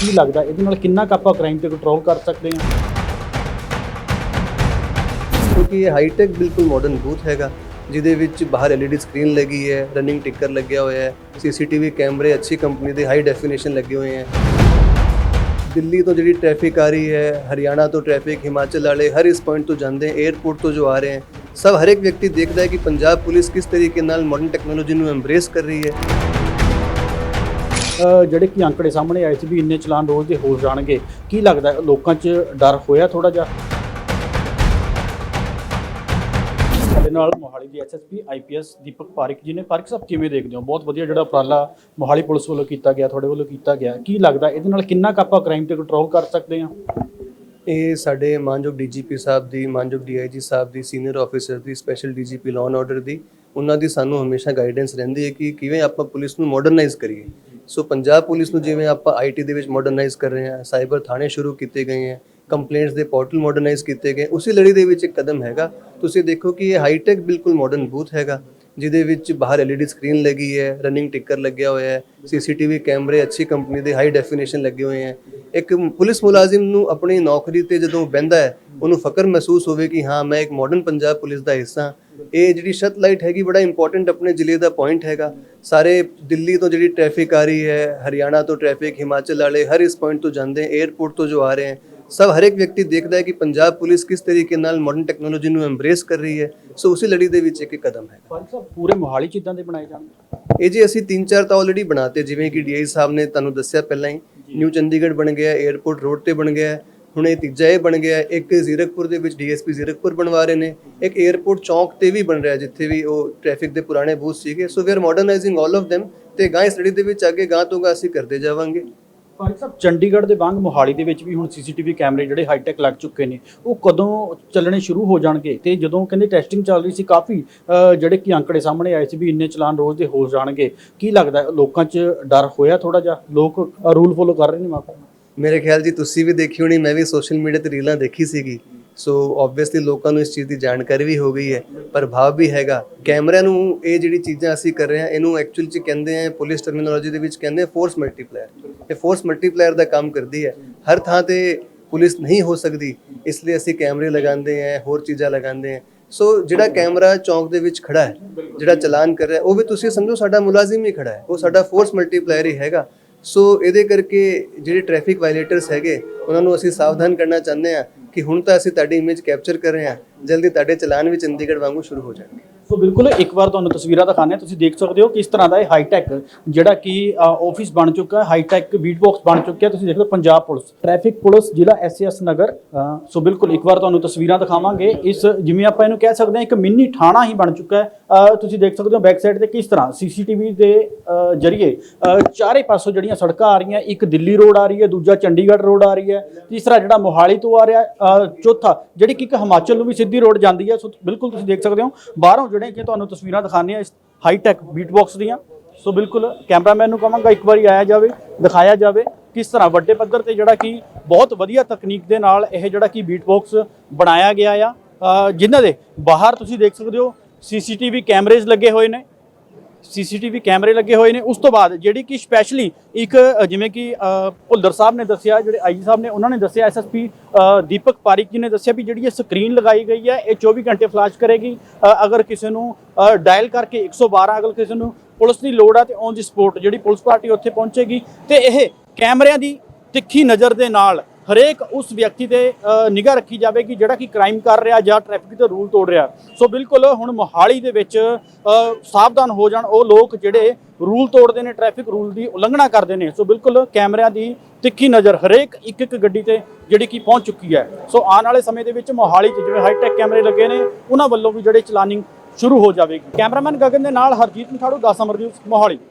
ਕੀ ਲੱਗਦਾ? ਇਹਦੇ ਨਾਲ ਕਿੰਨਾ ਕੁ ਆਪਾਂ ਕ੍ਰਾਈਮ ਤੇ ਕੰਟਰੋਲ ਕਰ ਸਕਦੇ ਹਾਂ? ਕਿਉਂਕਿ ਇਹ ਹਾਈਟੈਕ ਬਿਲਕੁਲ ਮਾਡਰਨ ਬੂਥ ਹੈਗਾ, ਜਿਹਦੇ ਵਿੱਚ ਬਾਹਰ LED ਸਕਰੀਨ ਲੱਗੀ ਹੈ ਰਨਿੰਗ ਟਿਕਰ ਲੱਗਿਆ ਹੋਇਆ ਹੈ, CCTV ਕੈਮਰੇ, ਅੱਛੀ ਕੰਪਨੀ ਦੇ ਹਾਈ ਡੈਫੀਨੇਸ਼ਨ ਲੱਗੇ ਹੋਏ ਹੈ। ਦਿੱਲੀ ਤੋਂ ਜਿਹੜੀ ਟ੍ਰੈਫਿਕ ਆ ਰਹੀ ਹੈ, ਹਰਿਆਣਾ ਤੋਂ ਟ੍ਰੈਫਿਕ ਹਿਮਾਚਲ ਵਾਲੇ ਹਰ ਇਸ ਪੁਆਇੰਟ ਤੋਂ ਜਾਂਦੇ ਹੈ 에ਅਰਪੋਰਟ ਤੋਂ ਜੋ ਆ ਰਹੇ ਹੈ। ਸਭ ਹਰ ਇੱਕ ਵਿਅਕਤੀ ਦੇਖਦਾ ਹੈ ਕਿ ਪੰਜਾਬ ਪੁਲਿਸ ਕਿਸ ਤਰੀਕੇ ਨਾਲ ਮਾਡਰਨ ਟੈਕਨੋਲੋਜੀ ਨੂੰ ਐਮਬਰੇਸ ਕਰ ਰਹੀ ਹੈ। ਜਿਹੜੇ ਕਿ ਅੰਕੜੇ ਸਾਹਮਣੇ ਆਏ ਸੀ ਵੀ ਇੰਨੇ ਚਲਾਨ ਰੋਜ਼ ਦੇ ਹੋ ਜਾਣਗੇ। ਕੀ ਲੱਗਦਾ ਲੋਕਾਂ 'ਚ ਡਰ ਹੋਇਆ ਥੋੜਾ ਜਿਹਾ? ਸਾਡੇ ਨਾਲ ਮੋਹਾਲੀ ਦੀ ਐਸਐਸਪੀ ਆਈਪੀਐਸ ਦੀਪਕ ਪਾਰਿਕ ਜੀ ਨੇ। ਪਾਰਿਕ ਸਾਹਿਬ, ਕਿਵੇਂ ਦੇਖਦੇ ਹੋ? ਬਹੁਤ ਵਧੀਆ ਜਿਹੜਾ ਉਪਰਾਲਾ ਮੋਹਾਲੀ ਪੁਲਿਸ ਵੱਲੋਂ ਕੀਤਾ ਗਿਆ, ਤੁਹਾਡੇ ਵੱਲੋਂ ਕੀਤਾ ਗਿਆ। ਕੀ ਲੱਗਦਾ, ਇਹਦੇ ਨਾਲ ਕਿੰਨਾ ਕੁ ਆਪਾਂ ਕ੍ਰਾਈਮ ਤੇ ਕੰਟਰੋਲ ਕਰ ਸਕਦੇ ਹਾਂ? ਇਹ ਸਾਡੇ ਮਾਨਯੋਗ ਡੀਜੀਪੀ ਸਾਹਿਬ ਦੀ, ਮਾਨਯੋਗ ਡੀਆਈਜੀ ਸਾਹਿਬ ਦੀ, senior officer the, special DGP law and order ਦੀ, ਉਹਨਾਂ ਦੀ ਸਾਨੂੰ ਹਮੇਸ਼ਾ ਗਾਈਡੈਂਸ ਰਹਿੰਦੀ ਹੈ ਕਿ ਕਿਵੇਂ ਆਪਾਂ ਪੁਲਿਸ ਨੂੰ ਮਾਡਰਨਾਈਜ਼ ਕਰੀਏ। ਸੋ ਪੰਜਾਬ ਪੁਲਿਸ ਨੂੰ ਜਿਵੇਂ ਆਪਾਂ ਆਈਟੀ ਦੇ ਵਿੱਚ ਮਾਡਰਨਾਈਜ਼ ਕਰ ਰਹੇ ਹਾਂ ਸਾਈਬਰ ਥਾਣੇ ਸ਼ੁਰੂ ਕੀਤੇ ਗਏ ਹੈ ਕੰਪਲੇਂਟਸ ਦੇ ਪੋਰਟਲ ਮਾਡਰਨਾਈਜ਼ ਕੀਤੇ ਗਏ, ਉਸੇ ਲੜੀ ਦੇ ਵਿੱਚ ਇੱਕ ਕਦਮ ਹੈਗਾ। ਤੁਸੀਂ ਦੇਖੋ ਕਿ ਇਹ ਹਾਈਟੈਕ ਬਿਲਕੁਲ ਮਾਡਰਨ ਬੂਥ ਹੈਗਾ, ਜਿਹਦੇ ਵਿੱਚ ਬਾਹਰ LED ਸਕਰੀਨ ਲੱਗੀ ਹੈ ਰਨਿੰਗ ਟਿਕਰ ਲੱਗਿਆ ਹੋਇਆ ਹੈ, CCTV ਕੈਮਰੇ ਅੱਛੀ ਕੰਪਨੀ ਦੇ ਹਾਈ ਡੈਫੀਨੇਸ਼ਨ ਲੱਗੇ ਹੋਏ ਹੈ। ਇੱਕ ਪੁਲਿਸ ਮੁਲਾਜ਼ਮ ਨੂੰ ਆਪਣੀ ਨੌਕਰੀ ਤੇ ਜਦੋਂ ਬਹਿੰਦਾ ਹੈ ਉਹਨੂੰ ਫਕਰ ਮਹਿਸੂਸ ਹੋਵੇ ਕਿ ਹਾਂ ਮੈਂ ਇੱਕ ਮਾਡਰਨ ਪੰਜਾਬ ਪੁਲਿਸ ਦਾ ਹਿੱਸਾ। ਇਹ ਜਿਹੜੀ ਸ਼ਤ ਲਾਈਟ ਹੈਗੀ ਬੜਾ ਇੰਪੋਰਟੈਂਟ ਆਪਣੇ ਜ਼ਿਲ੍ਹੇ ਦਾ ਪੁਆਇੰਟ ਹੈਗਾ। ਸਾਰੇ ਦਿੱਲੀ ਤੋਂ ਜਿਹੜੀ ਟ੍ਰੈਫਿਕ ਆ ਰਹੀ ਹੈ ਹਰਿਆਣਾ ਤੋਂ ਟ੍ਰੈਫਿਕ ਹਿਮਾਚਲ ਵਾਲੇ ਹਰ ਇਸ ਪੁਆਇੰਟ ਤੋਂ ਜਾਂਦੇ 에ਅਰਪੋਰਟ ਤੋਂ ਜੋ ਆ ਰਹੇ ਹੈ। ਸਭ ਹਰ ਇੱਕ ਵਿਅਕਤੀ ਦੇਖਦਾ ਹੈ ਕਿ ਪੰਜਾਬ ਪੁਲਿਸ ਕਿਸ ਤਰੀਕੇ ਨਾਲ ਮਾਡਰਨ ਟੈਕਨੋਲੋਜੀ ਨੂੰ ਐਮਬਰੇਸ ਕਰ ਰਹੀ ਹੈ। ਸੋ ਉਸੇ ਲੜੀ ਦੇ ਵਿੱਚ ਇੱਕ ਇੱਕ ਕਦਮ ਹੈ ਪਾਰਿਕ ਸਾਹਿਬ ਪੂਰੇ ਮੋਹਾਲੀ 'ਚ ਇਦਾਂ ਦੇ ਬਣਾਏ ਜਾਣਗੇ? ਇਹ ਜੀ ਅਸੀਂ ਤਿੰਨ ਚਾਰ ਤਾਂ ਆਲਰੇਡੀ ਬਣਾਤੇ ਜਿਵੇਂ ਕਿ ਡੀਆਈ ਸਾਹਿਬ ਨੇ ਤੁਹਾਨੂੰ ਦੱਸਿਆ ਪਹਿਲਾਂ ਹੀ। ਨਿਊ ਚੰਡੀਗੜ੍ਹ ਬਣ ਗਿਆ 에ਅਰਪੋਰਟ ਰੋਡ ਤੇ ਬਣ ਗਿਆ, ਹੁਣ ਇਹ ਤੀਜਾ ਇਹ ਬਣ ਗਿਆ, ਇੱਕ ਜ਼ੀਰਕਪੁਰ ਦੇ ਵਿੱਚ ਡੀਐਸਪੀ ਜ਼ੀਰਕਪੁਰ ਬਣਵਾ ਰਹੇ ਨੇ, ਇੱਕ 에ਅਰਪੋਰਟ ਚੌਂਕ ਤੇ ਵੀ ਬਣ ਰਿਹਾ ਜਿੱਥੇ ਵੀ ਉਹ ਟ੍ਰੈਫਿਕ ਦੇ ਪੁਰਾਣੇ ਬੂਥ ਸੀਗੇ so we are modernising all of them ਤੇ ਗਾਂ ਸਟੱਡੀ ਦੇ ਵਿੱਚ ਅੱਗੇ ਗਾਂ ਤੋਂ ਗਾਂ ਅਸੀਂ ਕਰਦੇ ਜਾਵਾਂਗੇ। ਪਾਰਿਕ ਸਾਹਿਬ, ਚੰਡੀਗੜ੍ਹ ਦੇ ਵਾਂਗ ਮੋਹਾਲੀ ਦੇ ਵਿੱਚ ਵੀ ਹੁਣ ਸੀਸੀਟੀਵੀ ਕੈਮਰੇ ਜਿਹੜੇ ਹਾਈਟੈਕ ਲੱਗ ਚੁੱਕੇ ਨੇ, ਉਹ ਕਦੋਂ ਚੱਲਣੇ ਸ਼ੁਰੂ ਹੋ ਜਾਣਗੇ? ਤੇ ਜਦੋਂ ਕਹਿੰਦੇ ਟੈਸਟਿੰਗ ਚੱਲ ਰਹੀ ਸੀ, ਕਾਫੀ ਜਿਹੜੇ ਕਿ ਅੰਕੜੇ ਸਾਹਮਣੇ ਆਏ ਸੀ ਵੀ ਇੰਨੇ ਚਲਾਨ ਰੋਜ਼ ਦੇ ਹੋ ਜਾਣਗੇ, ਕੀ ਲੱਗਦਾ ਲੋਕਾਂ 'ਚ ਡਰ ਹੋਇਆ ਥੋੜਾ ਜਿਹਾ? ਲੋਕ ਰੂਲ ਫੋਲੋ ਕਰ ਰਹੇ ਨੇ ਮਾਪੇ ਮੇਰੇ ਖਿਆਲ ਜੀ, ਤੁਸੀਂ ਵੀ ਦੇਖੀ ਹੋਣੀ, ਮੈਂ ਵੀ ਸੋਸ਼ਲ ਮੀਡੀਆ ਤੇ ਰੀਲਾਂ ਦੇਖੀ ਸੀਗੀ। ਸੋ ਆਬਵੀਅਸਲੀ ਲੋਕਾਂ ਨੂੰ ਇਸ ਚੀਜ਼ ਦੀ ਜਾਣਕਾਰੀ ਵੀ ਹੋ ਗਈ ਹੈ, ਪ੍ਰਭਾਵ ਵੀ ਹੈਗਾ। ਕੈਮਰਿਆਂ ਨੂੰ ਇਹ ਜਿਹੜੀ ਚੀਜ਼ਾਂ ਅਸੀਂ ਕਰ ਰਹੇ ਹਾਂ, ਇਹਨੂੰ ਐਕਚੁਅਲ ਚ ਕਹਿੰਦੇ ਆ, ਪੁਲਿਸ ਟਰਮੀਨੋਲੋਜੀ ਦੇ ਵਿੱਚ ਕਹਿੰਦੇ ਆ ਫੋਰਸ ਮਲਟੀਪਲਾਇਰ ਇਹ ਫੋਰਸ ਮਲਟੀਪਲਾਇਰ ਦਾ ਕੰਮ ਕਰਦੀ ਹੈ। ਹਰ ਥਾਂ ਤੇ ਪੁਲਿਸ ਨਹੀਂ ਹੋ ਸਕਦੀ, ਇਸ ਲਈ ਅਸੀਂ ਕੈਮਰੇ ਲਗਾਉਂਦੇ ਆ ਹੋਰ ਚੀਜ਼ਾਂ ਲਗਾਉਂਦੇ ਆ ਸੋ ਜਿਹੜਾ ਕੈਮਰਾ ਚੌਂਕ ਦੇ ਵਿੱਚ ਖੜਾ ਹੈ, ਜਿਹੜਾ ਚਲਾਨ ਕਰ ਰਿਹਾ ਉਹ ਵੀ ਤੁਸੀਂ ਸਮਝੋ ਸਾਡਾ ਮੁਲਾਜ਼ਮ ਹੀ ਖੜਾ ਹੈ, ਉਹ ਸਾਡਾ ਫੋਰਸ ਮਲਟੀਪਲਾਇਰ ਹੀ ਹੈਗਾ। ਸੋ ਇਹਦੇ ਕਰਕੇ ਜਿਹੜੇ ਟ੍ਰੈਫਿਕ ਵਾਇਲੇਟਰਸ ਹੈਗੇ, ਉਹਨਾਂ ਨੂੰ ਅਸੀਂ ਸਾਵਧਾਨ ਕਰਨਾ ਚਾਹੁੰਦੇ ਹਾਂ ਕਿ ਹੁਣ ਤਾਂ ਅਸੀਂ ਤੁਹਾਡੀ ਇਮੇਜ ਕੈਪਚਰ ਕਰ ਰਹੇ ਹਾਂ, ਜਲਦੀ ਤੁਹਾਡੇ ਚਲਾਨ ਵੀ ਚੰਡੀਗੜ੍ਹ ਵਾਂਗੂ ਸ਼ੁਰੂ ਹੋ ਜਾਣਗੇ। ਸੋ ਬਿਲਕੁਲ ਇੱਕ ਵਾਰ ਤੁਹਾਨੂੰ ਤਸਵੀਰਾਂ ਦਿਖਾਉਂਦੇ ਹਾਂ। ਤੁਸੀਂ ਦੇਖ ਸਕਦੇ ਹੋ ਕਿਸ ਤਰ੍ਹਾਂ ਦਾ ਇਹ ਹਾਈਟੈਕ ਜਿਹੜਾ ਕਿ ਆਫਿਸ ਬਣ ਚੁੱਕਾ ਹੈ ਹਾਈਟੈਕ ਬੀਟ ਬਾਕਸ ਬਣ ਚੁੱਕਿਆ ਤੁਸੀਂ ਦੇਖ ਲਓ ਪੰਜਾਬ ਪੁਲਿਸ ਟ੍ਰੈਫਿਕ ਪੁਲਿਸ, ਜ਼ਿਲ੍ਹਾ ਐਸਐਸ ਨਗਰ ਸੋ ਬਿਲਕੁਲ ਇੱਕ ਵਾਰ ਤੁਹਾਨੂੰ ਤਸਵੀਰਾਂ ਦਿਖਾਵਾਂਗੇ। ਇਸ ਜਿਵੇਂ ਆਪਾਂ ਇਹਨੂੰ ਕਹਿ ਸਕਦੇ ਹਾਂ, ਇੱਕ ਮਿੰਨੀ ਥਾਣਾ ਹੀ ਬਣ ਚੁੱਕਾ ਹੈ। ਤੁਸੀਂ ਦੇਖ ਸਕਦੇ ਹੋ ਬੈਕ ਸਾਈਡ ਤੇ ਕਿਸ ਤਰ੍ਹਾਂ ਸੀਸੀਟੀਵੀ ਦੇ ਜਰੀਏ ਚਾਰੇ ਪਾਸੋਂ ਜਿਹੜੀਆਂ ਸੜਕਾਂ ਆ ਰਹੀਆਂ, ਇੱਕ ਦਿੱਲੀ ਰੋਡ ਆ ਰਹੀ ਹੈ, ਦੂਜਾ ਚੰਡੀਗੜ੍ਹ ਰੋਡ ਆ ਰਹੀ ਹੈ, ਤੀਸਰਾ ਜਿਹੜਾ ਮੋਹਾਲੀ ਤੋਂ ਆ ਰਿਹਾ ਚੌਥਾ, ਜਿਹੜੀ ਕਿ ਇੱਕ ਹਿਮਾਚਲ ਨੂੰ ਵੀ ਸਿੱਧੀ ਰੋਡ ਜਾਂਦੀ ਹੈ। ਸੋ ਬਿਲਕੁਲ ਤੁਸੀਂ ਦੇਖ ਸਕਦੇ ਹੋ, ਬਾਹਰੋਂ ਜਿਹੜੇ ਕਿ ਤੁਹਾਨੂੰ ਤਸਵੀਰਾਂ ਦਿਖਾਉਂਦੇ ਆ ਇਸ ਹਾਈਟੈਕ ਬੀਟ ਬਾਕਸ ਦੀਆਂ। ਸੋ ਬਿਲਕੁਲ ਕੈਮਰਾਮੈਨ ਨੂੰ ਕਹਾਂਗਾ ਇੱਕ ਵਾਰੀ ਆਇਆ ਜਾਵੇ ਦਿਖਾਇਆ ਜਾਵੇ ਕਿਸ ਤਰ੍ਹਾਂ ਵੱਡੇ ਪੱਧਰ ਤੇ ਜਿਹੜਾ ਕਿ ਬਹੁਤ ਵਧੀਆ ਤਕਨੀਕ ਦੇ ਨਾਲ ਇਹ ਜਿਹੜਾ ਕਿ ਬੀਟ ਬਾਕਸ ਬਣਾਇਆ ਗਿਆ ਆ। ਅ, ਜਿਨ੍ਹਾਂ ਦੇ ਬਾਹਰ ਤੁਸੀਂ ਦੇਖ ਸਕਦੇ ਹੋ ਸੀਸੀਟੀਵੀ ਕੈਮਰੇਜ਼ ਲੱਗੇ ਹੋਏ ਨੇ। ਸੀਸੀਟੀਵੀ ਕੈਮਰੇ ਲੱਗੇ ਹੋਏ ਨੇ। ਉਸ ਤੋਂ ਬਾਅਦ ਜਿਹੜੀ ਕਿ ਸਪੈਸ਼ਲੀ ਇੱਕ ਜਿਵੇਂ ਕਿ ਭੁੱਲਰ ਸਾਹਿਬ ਨੇ ਦੱਸਿਆ, ਜਿਹੜੇ ਆਈਜੀ ਸਾਹਿਬ ਨੇ, ਉਹਨਾਂ ਨੇ ਦੱਸਿਆ ਐਸਐਸਪੀ ਦੀਪਕ ਪਾਰਿਕ ਜੀ ਨੇ ਦੱਸਿਆ ਵੀ ਜਿਹੜੀ ਇਹ ਸਕਰੀਨ ਲਗਾਈ ਗਈ ਹੈ, ਇਹ 24 ਘੰਟੇ ਫਲਾਸ਼ ਕਰੇਗੀ। ਅਗਰ ਕਿਸੇ ਨੂੰ ਡਾਇਲ ਕਰਕੇ 112 ਅਗਰ ਕਿਸੇ ਨੂੰ ਪੁਲਿਸ ਦੀ ਲੋੜ ਆ ਤੇ ਔਨ ਦੀ ਸਪੋਰਟ ਜਿਹੜੀ ਪੁਲਿਸ ਪਾਰਟੀ ਉੱਥੇ ਪਹੁੰਚੇਗੀ ਤੇ ਇਹ ਕੈਮਰਿਆਂ ਦੀ ਤਿੱਖੀ ਨਜ਼ਰ ਦੇ ਨਾਲ ਹਰੇਕ ਉਸ ਵਿਅਕਤੀ ਤੇ ਨਿਗਾਹ ਰੱਖੀ ਜਾਵੇਗੀ ਜਿਹੜਾ ਕਿ ਕ੍ਰਾਈਮ ਕਰ ਰਿਹਾ ਜਾਂ ਟ੍ਰੈਫਿਕ ਦੇ ਰੂਲ ਤੋੜ ਰਿਹਾ। ਸੋ ਬਿਲਕੁਲ ਹੁਣ ਮੋਹਾਲੀ ਦੇ ਵਿੱਚ ਸਾਵਧਾਨ ਹੋ ਜਾਣ ਉਹ ਲੋਕ ਜਿਹੜੇ ਰੂਲ ਤੋੜਦੇ ਨੇ ਟ੍ਰੈਫਿਕ ਰੂਲ ਦੀ ਉਲੰਘਣਾ ਕਰਦੇ ਨੇ। ਸੋ ਬਿਲਕੁਲ ਕੈਮਰਿਆਂ ਦੀ ਤਿੱਖੀ ਨਜ਼ਰ ਹਰੇਕ ਇੱਕ ਇੱਕ ਗੱਡੀ ਤੇ ਜਿਹੜੀ ਕਿ ਪਹੁੰਚ ਚੁੱਕੀ ਹੈ। ਸੋ ਆਉਣ ਵਾਲੇ ਸਮੇਂ ਦੇ ਵਿੱਚ ਮੋਹਾਲੀ 'ਚ ਜਿਵੇਂ ਹਾਈਟੈਕ ਕੈਮਰੇ ਲੱਗੇ ਨੇ, ਉਹਨਾਂ ਵੱਲੋਂ ਵੀ ਜਿਹੜੇ ਚਲਾਨਿੰਗ ਸ਼ੁਰੂ ਹੋ ਜਾਵੇਗੀ। ਕੈਮਰਾਮੈਨ ਗਗਨ ਦੇ ਨਾਲ ਹਰਜੀਤ ਮਠਾੜੂ 10 ਅਮਰ ਨਿਊਜ਼, ਮੋਹਾਲੀ।